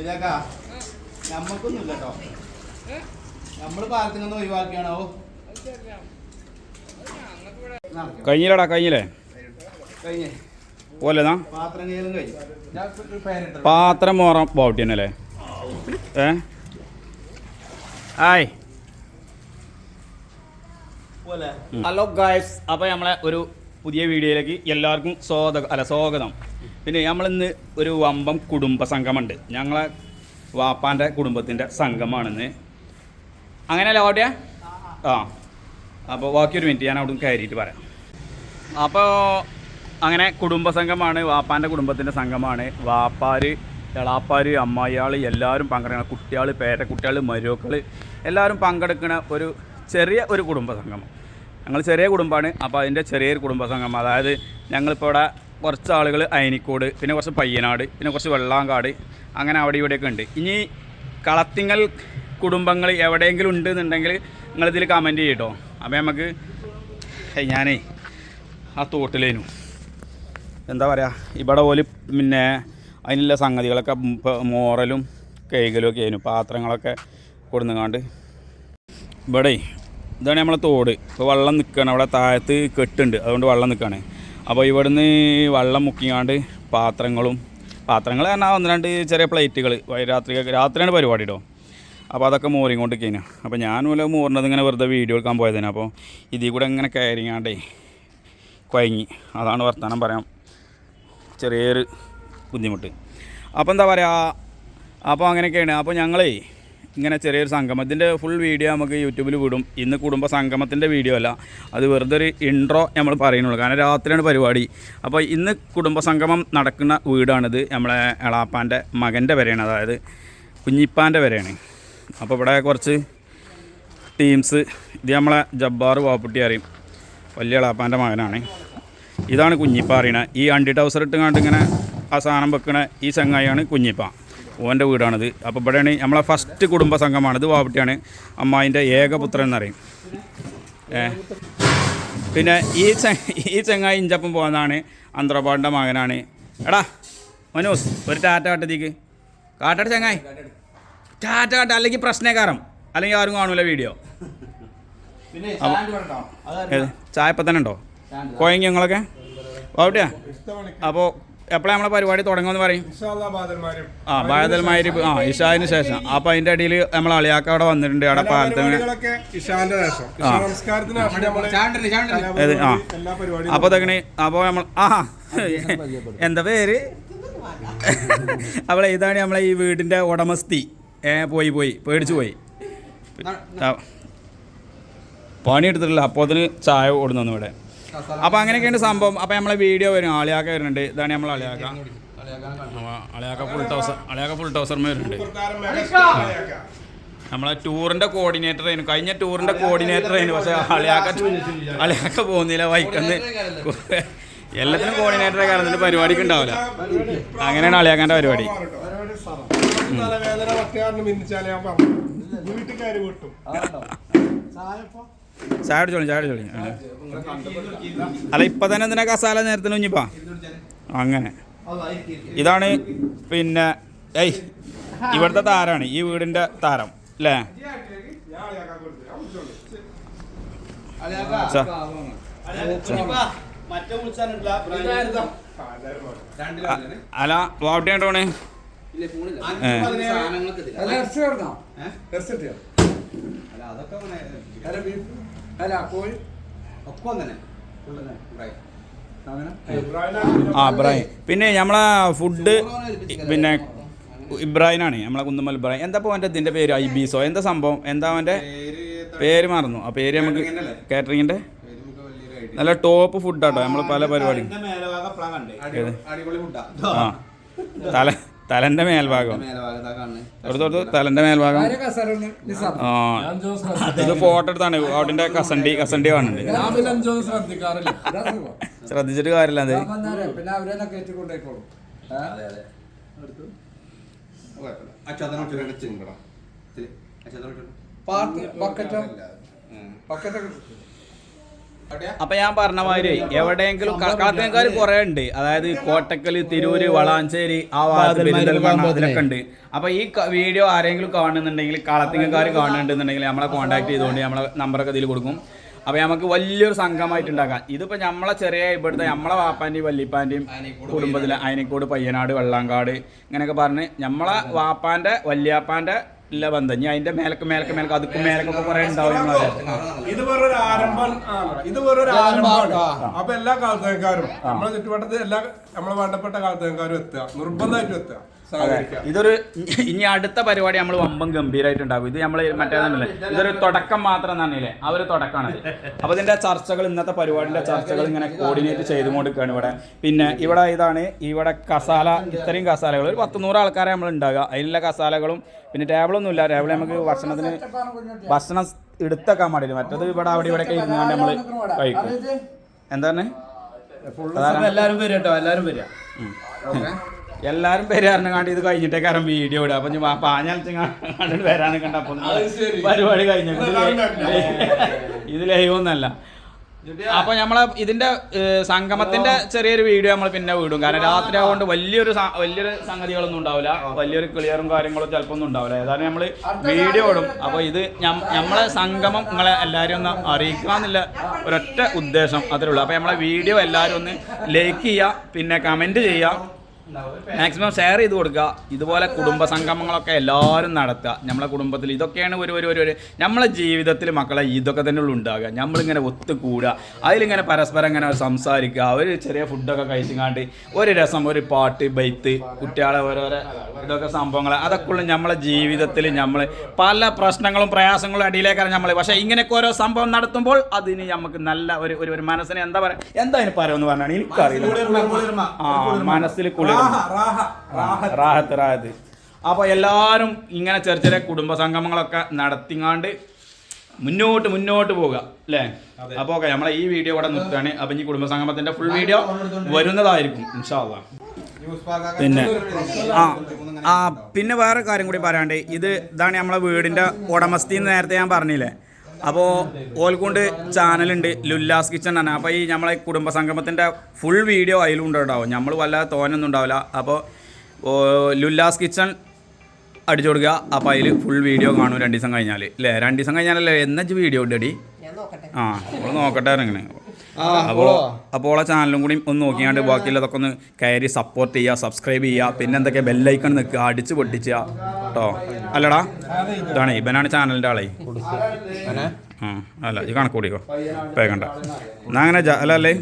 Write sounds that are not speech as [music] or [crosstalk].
ഇതാക്ക നമ്മക്കൊന്നും ഇല്ല കേട്ടോ നമ്മൾ പാലത്തിൽ നിന്ന് ഒഴിവാക്കിയാണോ? കഴിഞ്ഞില്ലടാ കഴിഞ്ഞില്ലേ? കഴിഞ്ഞേ. പോലെന്നാ പാത്രം കഴിഞ്ഞു. പാത്രം മോറാൻ പോട്ടി തന്നെ അല്ലേ ഏ? ആയ്. ഹലോ ഗായ്സ് അപ്പോൾ നമ്മളെ ഒരു പുതിയ വീഡിയോയിലേക്ക് എല്ലാവർക്കും സ്വാഗതം അല്ല സ്വാഗതം. പിന്നെ നമ്മളിന്ന് ഒരു വമ്പം കുടുംബ സംഘമുണ്ട് ഞങ്ങളെ വാപ്പാന്റെ കുടുംബത്തിന്റെ സംഘമാണെന്ന് അങ്ങനെയല്ലേ ഓട്ടിയ ആ അപ്പോൾ ബാക്കി ഒരു മിനിറ്റ് ഞാൻ അവിടെ നിന്ന് കയറിയിട്ട് പറയാം. അപ്പോൾ അങ്ങനെ കുടുംബ സംഘമാണ് വാപ്പാന്റെ കുടുംബത്തിന്റെ സംഘമാണ് വാപ്പാര് എളാപ്പാര് അമ്മായിയാൾ എല്ലാവരും പങ്കെടുക്കുന്ന കുട്ടികൾ പേരക്കുട്ടികൾ മരുക്കൾ എല്ലാവരും പങ്കെടുക്കുന്ന ഒരു ചെറിയ ഒരു കുടുംബ സംഘം ഞങ്ങൾ ചെറിയ കുടുംബമാണ് അപ്പോൾ അതിന്റെ ചെറിയൊരു കുടുംബ സംഘം അതായത് ഞങ്ങളിപ്പോൾ ഇവിടെ കുറച്ച് ആളുകൾ അയനിക്കോട് പിന്നെ കുറച്ച് പയ്യനാട് പിന്നെ കുറച്ച് വെള്ളാങ്കാട് അങ്ങനെ അവിടെ ഇവിടെയൊക്കെ ഉണ്ട്. ഇനി കളത്തിങ്ങൽ കുടുംബങ്ങൾ എവിടെയെങ്കിലും ഉണ്ട് എന്നുണ്ടെങ്കിൽ നിങ്ങളിതിൽ കമന്റ് ചെയ്യട്ടോ അപ്പോൾ നമുക്ക് ഞാനേ ആ തോട്ടിലേനു. എന്താ പറയുക ഇവിടെ പോലെ പിന്നെ അതിനുള്ള സംഗതികളൊക്കെ മോറലും കൈകലും ഒക്കെ ആയിരുന്നു പാത്രങ്ങളൊക്കെ കൊടുന്നുകാണ്ട് ഇവിടെ ഇതാണ് നമ്മളെ തോട്. ഇപ്പോൾ വെള്ളം നിൽക്കുകയാണ് അവിടെ താഴത്ത് കെട്ടുണ്ട് അതുകൊണ്ട് വെള്ളം നിൽക്കുകയാണ് അപ്പോൾ ഇവിടുന്ന് വെള്ളം മുക്കിയാണ്ട് പാത്രങ്ങളും പാത്രങ്ങൾ പറഞ്ഞാൽ ഒന്ന് രണ്ട് ചെറിയ പ്ലേറ്റുകൾ രാത്രി രാത്രിയാണ് പരിപാടി കേട്ടോ അപ്പോൾ അതൊക്കെ മോറിങ്ങോട്ട് കഴിഞ്ഞു അപ്പോൾ ഞാൻ മൂലം മോറിനത് ഇങ്ങനെ വെറുതെ വീഡിയോ എടുക്കാൻ പോയതിന്. അപ്പോൾ ഇതിൽ കൂടെ ഇങ്ങനെ കയറിങ്ങാണ്ടേ കുഴങ്ങി അതാണ് വർത്തമാനം പറയാം ചെറിയൊരു ബുദ്ധിമുട്ട്. അപ്പോൾ എന്താ പറയുക അപ്പോൾ അങ്ങനെയൊക്കെയാണ്. അപ്പോൾ ഞങ്ങളേ ഇങ്ങനെ ചെറിയൊരു സംഗമത്തിന്റെ ഫുൾ വീഡിയോ നമുക്ക് യൂട്യൂബിൽ വിടും. ഇന്ന് കുടുംബ സംഗമത്തിന്റെ വീഡിയോ അല്ല. അത് വെറുതെ ഒരു ഇൻട്രോ നമ്മൾ പറയുന്നുള്ളൂ. കാരണം രാത്രിയാണ് പരിപാടി. അപ്പോൾ ഇന്ന് കുടുംബ സംഗമം നടക്കുന്ന വീടാണിത്. നമ്മളെ എളാപ്പാന്റെ മകന്റെ വരെയാണ് അതായത് കുഞ്ഞിപ്പാന്റെ വരെയാണ് അപ്പോൾ ഇവിടെ കുറച്ച് ടീംസ് ഇത് നമ്മളെ ജബ്ബാർ വാപ്പുട്ടി അറിയും വലിയ എളാപ്പാന്റെ മകനാണ്. ഇതാണ് കുഞ്ഞിപ്പ അറിയണത് ഈ അണ്ടി ടൗസർ ഇട്ട് കണ്ട് ഇങ്ങനെ ആ സാധനം വെക്കണ ഈ ചങ്ങായിയാണ് കുഞ്ഞിപ്പ. ഓന്റെ വീടാണിത്. അപ്പോൾ ഇവിടെയാണ് നമ്മളെ ഫസ്റ്റ് കുടുംബ സംഘമാണ് ഇത് വാവട്ടിയാണ് അമ്മായിന്റെ ഏകപുത്രൻ എന്നറിയും ഏ. പിന്നെ ഈ ചെ ഈ ചെങ്ങായി ഇഞ്ചപ്പം പോകുന്നതാണ് അന്ത്രപാടിന്റെ മകനാണ്. എടാ മനോസ് ഒരു ടാറ്റ കാട്ടത്തേക്ക്. കാട്ടട ചങ്ങായി. ടാറ്റ കാട്ട അല്ലെങ്കിൽ പ്രശ്നക്കാരം. അല്ലെങ്കിൽ ആരും കാണൂല വീഡിയോ. പിന്നെ അപ്പൊ- സ്റ്റാൻഡ് വേണ്ടോ ഏത് അതറിയാം ചായപ്പം തന്നെ ഉണ്ടോ? കോയങ്ങി ഞങ്ങളൊക്കെ വാവട്ടിയാ? അപ്പോൾ എപ്പോഴാണ് നമ്മളെ പരിപാടി തുടങ്ങുമെന്ന് പറയും? ആ ബാദൽമാരി ആ ഇഷാദിന് ശേഷം. അപ്പോൾ അതിന്റെ ഇടയിൽ നമ്മൾ അളിയാക്ക അവിടെ വന്നിട്ടുണ്ട് അവിടെ പാലത്തിന് അപ്പൊ ശേഷം. നമസ്കാരത്തിന് ശേഷം നമ്മൾ ഏത്? ആ. എല്ലാ പരിപാടിയും അപ്പോൾ തകണി അപ്പോൾ നമ്മൾ ആ. എന്താ പേര്? അപ്പോൾ ഇതാണ് നമ്മളെ ഈ വീടിന്റെ ഉടമസ്ഥി. ഏ പോയി പോയി. പേടിച്ചു പോയി. ആ. പണി എടുത്തിട്ടില്ല അപ്പോൾ അതിന് ചായ ഓടുന്നു ഇവിടെ. അപ്പോൾ അങ്ങനെയൊക്കെയാണ് സംഭവം. അപ്പോൾ നമ്മളെ വീഡിയോ വരും അളിയാക്ക വരുന്നുണ്ട്. ഇതാണ് നമ്മൾ അളിയാക്ക. അളിയാക്ക. ഫുൾ ടൗസർ അളിയാക്ക ഫുൾ ടൗസർമേ വരുന്നുണ്ട്. നമ്മളെ ടൂറിന്റെ കോർഡിനേറ്റർ ആയിരുന്നു. കഴിഞ്ഞ ടൂറിന്റെ കോർഡിനേറ്റർ ആയിരുന്നു. പക്ഷെ അളിയാക്ക അളിയാക്ക പോകുന്നില്ല. വൈക്കന്ന് എല്ലാത്തിനും കോർഡിനേറ്ററെ കാരണം പരിപാടിക്ക് ഉണ്ടാവില്ല. അങ്ങനെയാണ് അളിയാക്കാന്റെ പരിപാടി. വീട്ടുകാര് കിട്ടും [laughs] ചായ അടിച്ചോളി ചായ അടിച്ചോളി. അല്ല ഇപ്പൊ തന്നെ എന്തിനാ കസാല നേരത്തിന് കുഞ്ഞിപ്പാ? അങ്ങനെ. ഇതാണ് പിന്നെ ഏയ് ഇവിടുത്തെ താരാണ് ഈ വീടിന്റെ താരം അല്ലേ ചാ. മറ്റേ വിളിച്ചാനില്ല അ- അല വാവട്ടിയാണ്ടോണേ ഏ. ആ ഇബ്രാഹിം. പിന്നെ നമ്മളെ ഫുഡ് പിന്നെ ഇബ്രാഹിനാണ് നമ്മളെ കുന്നമ്മൽ ഇബ്രാഹിം. എന്താ ഇപ്പോൾ അവന്റെ ഇതിന്റെ പേര്? ഐബീസോ? എന്താ സംഭവം? എന്താ അവന്റെ പേര് മറന്നു. ആ പേര് നമുക്ക് കാറ്ററിങ്ങിന്റെ നല്ല ടോപ്പ് ഫുഡാട്ടോ നമ്മൾ പല പരിപാടി. ആ. തല തലന്റെ മേൽഭാഗം. തലന്റെ മേൽഭാഗം ആ. ഇത് ഫോട്ടോ എടുത്താണ്. അവിടെ കസണ്ടി കസണ്ടി കാണുന്നുണ്ട്. ശ്രദ്ധിച്ചിട്ട് കാര്യമില്ല അത്. പിന്നെ അവരെന്നെ കയറ്റിക്കൊണ്ടേക്കോളും പാട്ട് ബക്കറ്റോ? ബക്കറ്റൊക്കെ അപ്പൊ ഞാൻ പറഞ്ഞ മാതിരി എവിടെയെങ്കിലും കളത്തിനക്കാർ കുറെ ഉണ്ട്. അതായത് കോട്ടക്കൽ തിരൂര് വളാഞ്ചേരി ആ ഭാഗത്ത് പെരിന്തൽമണ്ണ ഉണ്ട്. അപ്പൊ ഈ വീഡിയോ ആരെങ്കിലും കാണുന്നുണ്ടെങ്കിൽ കളത്തിങ്ങക്കാർ കാണുന്നുണ്ടെന്നുണ്ടെങ്കിൽ നമ്മളെ കോൺടാക്ട് ചെയ്തുകൊണ്ട് നമ്മളെ നമ്പറൊക്കെ ഇതിൽ കൊടുക്കും. അപ്പൊ നമുക്ക് വലിയൊരു സംഘമായിട്ട് ഉണ്ടാക്കാം. ഇതിപ്പോ നമ്മളെ ചെറിയ ഇവിടുത്തെ നമ്മളെ വാപ്പാന്റെയും വല്ലിപ്പാന്റെയും കുടുംബത്തിലെ അയനിക്കോട് പയ്യനാട് വെള്ളാങ്കാട് ഇങ്ങനെയൊക്കെ പറഞ്ഞ് നമ്മളെ വാപ്പാന്റെ വല്യാപ്പാന്റെ ഇല്ല ബന്ധം. ഞാൻ അതിന്റെ മേലക്ക് മേലക്ക് മേലക്ക് അതുക്കും മേലക്കൊക്കെ കുറെ ഉണ്ടാവും ഇത് വേറൊരു ആരംഭം. ആണ് ഇത് വേറൊരു ആരംഭമാണ്. അപ്പൊ എല്ലാ കാലത്തേക്കാരും നമ്മളെ ചുറ്റുവട്ടത്ത് എല്ലാ നമ്മളെ വേണ്ടപ്പെട്ട കാലത്തേക്കാരും എത്തുക. നിർബന്ധമായിട്ടും എത്തുക. ഇതൊരു ഇനി അടുത്ത പരിപാടി നമ്മൾ വമ്പം ഗംഭീരമായിട്ട് ഉണ്ടാകും ഇത് നമ്മൾ മറ്റേതല്ലേ ഇതൊരു തുടക്കം മാത്രം തന്നെയല്ലേ? ആ ഒരു തുടക്കമാണ് അപ്പൊ ഇതിന്റെ ചർച്ചകൾ ഇന്നത്തെ പരിപാടിന്റെ ചർച്ചകൾ ഇങ്ങനെ കോർഡിനേറ്റ് ചെയ്തുകൊണ്ടിരിക്കുകയാണ് ഇവിടെ. പിന്നെ ഇവിടെ ഇതാണ് ഇവിടെ കസാല ഇത്രയും കസാലകൾ. ഒരു പത്ത് നൂറ് ആൾക്കാരെ നമ്മൾ ഉണ്ടാകുക. അതിലുള്ള കസാലകളും പിന്നെ ടേബിളൊന്നും ഇല്ല. ടേബിൾ നമുക്ക് ഭക്ഷണത്തിന് ഭക്ഷണം എടുത്തേക്കാൻ പാടില്ല മറ്റത് ഇവിടെ അവിടെ ഇവിടെ ഒക്കെ ഇരുന്നാണ്ട് നമ്മൾ കഴിക്കും. എന്താണ്? എല്ലാരും വരും കേട്ടോ എല്ലാവരും വരിക. എല്ലാരും പേര് കണ്ട് ഇത് കഴിഞ്ഞിട്ടേ കാരണം വീഡിയോ ഇടുക. അപ്പൊ ഞാൻ പാഞ്ഞാലും കണ്ടിട്ട് വരാന്ന് കണ്ടപ്പോ പരിപാടി കഴിഞ്ഞു. ഇത് ലൈവ് ഒന്നല്ല. അപ്പൊ നമ്മളെ ഇതിന്റെ സംഗമത്തിന്റെ ചെറിയൊരു വീഡിയോ നമ്മൾ പിന്നെ വിടും. കാരണം രാത്രി ആവുകൊണ്ട് വലിയൊരു വലിയൊരു സംഗതികളൊന്നും ഉണ്ടാവില്ല വലിയൊരു ക്ലിയറും കാര്യങ്ങളും ചിലപ്പോ ഒന്നും ഉണ്ടാവില്ല ഏതായാലും നമ്മൾ വീഡിയോ ഇടും. അപ്പൊ ഇത് നമ്മളെ സംഗമം നിങ്ങളെ എല്ലാവരും ഒന്ന് അറിയിക്കാന്നില്ല ഒരൊറ്റ ഉദ്ദേശം അത്രേ ഉള്ളൂ. അപ്പൊ നമ്മളെ വീഡിയോ എല്ലാരും ഒന്ന് ലൈക്ക് ചെയ്യുക പിന്നെ കമന്റ് ചെയ്യുക. മാക്സിമം ഷെയർ ചെയ്ത് കൊടുക്കുക. ഇതുപോലെ കുടുംബ സംഗമങ്ങളൊക്കെ എല്ലാവരും നടത്തുക. നമ്മളെ കുടുംബത്തിൽ ഇതൊക്കെയാണ് ഒരു ഒരു ഒരു നമ്മളെ ജീവിതത്തിൽ മക്കളെ ഇതൊക്കെ തന്നെ ഉള്ളു ഉണ്ടാകുക. നമ്മളിങ്ങനെ ഒത്തുകൂടുക. അതിലിങ്ങനെ പരസ്പരം ഇങ്ങനെ സംസാരിക്കുക. ഒരു ചെറിയ ഫുഡൊക്കെ കഴിച്ചുങ്ങാണ്ട് ഒരു രസം ഒരു പാട്ട് ബൈത്ത് കുട്ടികളെ ഓരോരോ ഇതൊക്കെ സംഭവങ്ങൾ അതൊക്കെ ഉള്ളു നമ്മളെ ജീവിതത്തിൽ നമ്മൾ പല പ്രശ്നങ്ങളും പ്രയാസങ്ങളും അടിയിലേക്കാണ് നമ്മൾ പക്ഷേ ഇങ്ങനെയൊക്കെ ഓരോ സംഭവം നടത്തുമ്പോൾ അതിന് നമുക്ക് നല്ല ഒരു ഒരു ഒരു മനസ്സിന് എന്താ പറയുക എന്താ അതിന് പറയുമെന്ന് പറഞ്ഞാൽ എനിക്കറിയില്ല. ആ മനസ്സിൽ കുളിർ റാഹത്ത്. റാഹത്ത്. അപ്പോൾ എല്ലാവരും ഇങ്ങനെ ചെറിയ ചെറിയ കുടുംബ സംഗമങ്ങളൊക്കെ നടത്തിങ്ങാണ്ട് മുന്നോട്ട് മുന്നോട്ട് പോവുക അല്ലേ? അപ്പോൾ ഓക്കെ നമ്മളെ ഈ വീഡിയോ ഇവിടെ നിർത്തുകയാണ്. അപ്പം ഈ കുടുംബ സംഗമത്തിന്റെ ഫുൾ വീഡിയോ വരുന്നതായിരിക്കും ഇൻഷാല്ല പിന്നെ ആ ആ പിന്നെ വേറെ കാര്യം കൂടി പറയാണ്ട്. ഇത് ഇതാണ് നമ്മളെ വീടിന്റെ ഉടമസ്ഥി നേരത്തെ ഞാൻ പറഞ്ഞില്ലേ? അപ്പോൾ ഓൽക്കൊണ്ട് ചാനലുണ്ട് ലുല്ലാസ് കിച്ചൺ ആണ് അപ്പോൾ ഈ നമ്മളെ കുടുംബ സംഗമത്തിന്റെ ഫുൾ വീഡിയോ അതിലും ഉണ്ടാവും. നമ്മൾ വല്ലാതെ തോനൊന്നും ഉണ്ടാവില്ല. അപ്പോൾ ലുല്ലാസ് കിച്ചൺ അടിച്ചു കൊടുക്കുക. അപ്പോൾ അതിൽ ഫുൾ വീഡിയോ കാണും രണ്ട് ദിവസം കഴിഞ്ഞാൽ അല്ലേ രണ്ട് ദിവസം കഴിഞ്ഞാലല്ലേ എന്നു വീഡിയോ ഇട്ടടി ആ നമ്മൾ നോക്കട്ടെ ഇങ്ങനെ അപ്പോൾ അപ്പോൾ ആ ചാനലും കൂടി ഒന്ന് നോക്കിയാണ്ട് ബാക്കിയുള്ളതൊക്കെ ഒന്ന് കയറി സപ്പോർട്ട് ചെയ്യുക സബ്സ്ക്രൈബ് ചെയ്യുക പിന്നെ എന്തൊക്കെ ബെല്ലൈക്കൺ നിൽക്കുക അടിച്ച് പൊട്ടിച്ചുക കേട്ടോ അല്ലടാ ഇതാണ് ഇവനാണ് ചാനലിന്റെ ആളെ. ആ അല്ല ഈ കണക്ക് കൂടിക്കോ. പേക്കണ്ട. എന്നാ അങ്ങനെ അല്ല അല്ലേ?